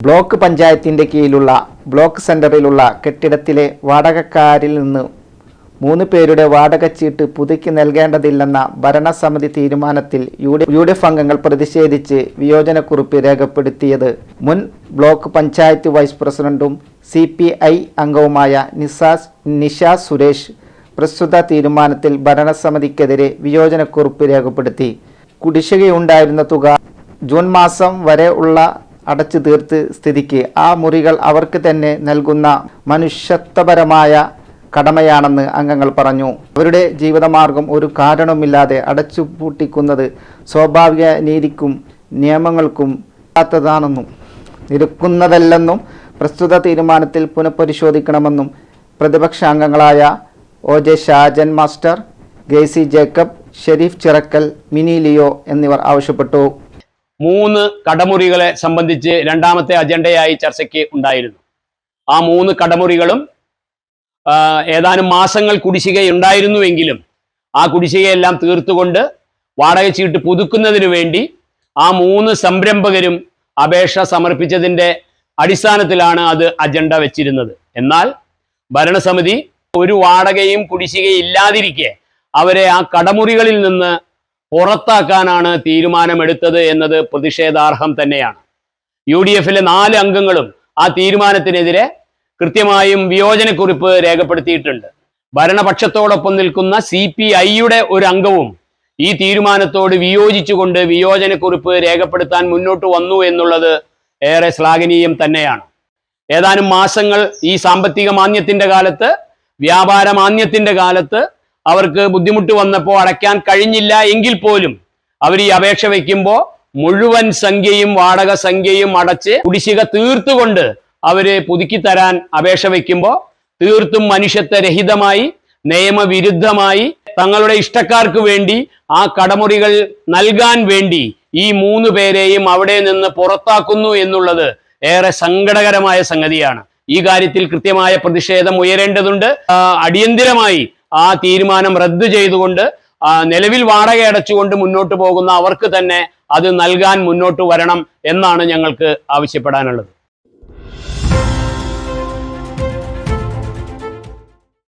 Block പഞ്ചായത്തിന്റെ കീഴിലുള്ള block സെന്ററിലുള്ള കെട്ടിടത്തിലെ വാടകക്കാരിൽ നിന്ന് മൂന്ന് പേരുടെ വാടക ചീട്ട് പുതുക്കി നൽകേണ്ടതില്ലെന്ന ഭരണസമിതി തീരുമാനത്തിൽ U D U D F അംഗങ്ങൾ പ്രതിഷേധിച്ച് വിയോജനക്കുറിപ്പ് രേഖപ്പെടുത്തിയത്. മുൻ ബ്ലോക്ക് പഞ്ചായത്ത് വൈസ് പ്രസിഡന്റും സി പി ഐ അംഗവുമായ നിസാസ് നിഷ സുരേഷ് പ്രസ്തുത തീരുമാനത്തിൽ ഭരണസമിതിക്കെതിരെ വിയോജനക്കുറിപ്പ് രേഖപ്പെടുത്തി. കുടിശ്ശികയുണ്ടായിരുന്ന തുക ജൂൺ മാസം വരെ ഉള്ള അടച്ചു തീർത്ത് സ്ഥിതിക്ക്. ആ മുറികൾ അവർക്ക് തന്നെ നൽകുന്ന മനുഷ്യത്വപരമായ കടമയാണെന്ന് അംഗങ്ങൾ പറഞ്ഞു. അവരുടെ ജീവിതമാർഗം ഒരു കാരണവുമില്ലാതെ അടച്ചു പൂട്ടിക്കുന്നത് സ്വാഭാവിക നീതിക്കും നിയമങ്ങൾക്കും ഇല്ലാത്തതാണെന്നും നിരക്കുന്നതല്ലെന്നും പ്രസ്തുത തീരുമാനത്തിൽ പുനഃപരിശോധിക്കണമെന്നും പ്രതിപക്ഷ അംഗങ്ങളായ O J Shajan master ഗെയ്സി Jacob Sherif Chirakkal Mini Leo എന്നിവർ ആവശ്യപ്പെട്ടു. മൂന്ന് കടമുറികളെ സംബന്ധിച്ച് രണ്ടാമത്തെ അജണ്ടയായി ചർച്ചയ്ക്ക് ഉണ്ടായിരുന്നു. ആ മൂന്ന് കടമുറികളും ഏതാനും മാസങ്ങൾ കുടിശ്ശികയുണ്ടായിരുന്നുവെങ്കിലും ആ കുടിശ്ശികയെല്ലാം തീർത്തുകൊണ്ട് വാടക ചീട്ട് പുതുക്കുന്നതിന് വേണ്ടി ആ മൂന്ന് സംരംഭകരും അപേക്ഷ സമർപ്പിച്ചതിന്റെ അടിസ്ഥാനത്തിലാണ് അത് അജണ്ട വെച്ചിരുന്നത്. എന്നാൽ ഭരണസമിതി ഒരു വാടകയും കുടിശ്ശികയും ഇല്ലാതിരിക്കെ അവരെ ആ കടമുറികളിൽ നിന്ന് പുറത്താക്കാനാണ് തീരുമാനമെടുത്തത് എന്നത് പ്രതിഷേധാർഹം തന്നെയാണ്. യു ഡി എഫിലെ നാല് അംഗങ്ങളും ആ തീരുമാനത്തിനെതിരെ കൃത്യമായും വിയോജനക്കുറിപ്പ് രേഖപ്പെടുത്തിയിട്ടുണ്ട്. ഭരണപക്ഷത്തോടൊപ്പം നിൽക്കുന്ന സി പി ഐയുടെ ഒരു അംഗവും ഈ തീരുമാനത്തോട് വിയോജിച്ചുകൊണ്ട് വിയോജനക്കുറിപ്പ് രേഖപ്പെടുത്താൻ മുന്നോട്ട് വന്നു എന്നുള്ളത് ഏറെ ശ്ലാഘനീയം തന്നെയാണ്. ഏതാനും മാസങ്ങൾ ഈ സാമ്പത്തിക മാന്യത്തിന്റെ കാലത്ത് വ്യാപാര മാന്യത്തിന്റെ കാലത്ത് അവർക്ക് ബുദ്ധിമുട്ട് വന്നപ്പോൾ അടയ്ക്കാൻ കഴിഞ്ഞില്ല എങ്കിൽ പോലും അവർ ഈ അപേക്ഷ വയ്ക്കുമ്പോൾ മുഴുവൻ സംഖ്യയും വാടക സംഖ്യയും അടച്ച് കുടിശ്ശിക തീർത്തുകൊണ്ട് അവരെ പുതുക്കി തരാൻ അപേക്ഷ വയ്ക്കുമ്പോൾ തീർത്തും മനുഷ്യത്വരഹിതമായി നിയമവിരുദ്ധമായി തങ്ങളുടെ ഇഷ്ടക്കാർക്ക് വേണ്ടി ആ കടമുറികൾ നൽകാൻ വേണ്ടി ഈ മൂന്ന് പേരെയും അവിടെ നിന്ന് പുറത്താക്കുന്നു എന്നുള്ളത് ഏറെ സങ്കടകരമായ സംഗതിയാണ്. ഈ കാര്യത്തിൽ കൃത്യമായ പ്രതിഷേധം ഉയരേണ്ടതുണ്ട്. അടിയന്തിരമായി ആ തീരുമാനം റദ്ദു ചെയ്തുകൊണ്ട് നിലവിൽ വാടക അടച്ചുകൊണ്ട് മുന്നോട്ട് പോകുന്ന അവർക്ക് തന്നെ അത് നൽകാൻ മുന്നോട്ട് വരണം എന്നാണ് ഞങ്ങൾക്ക് ആവശ്യപ്പെടാനുള്ളത്.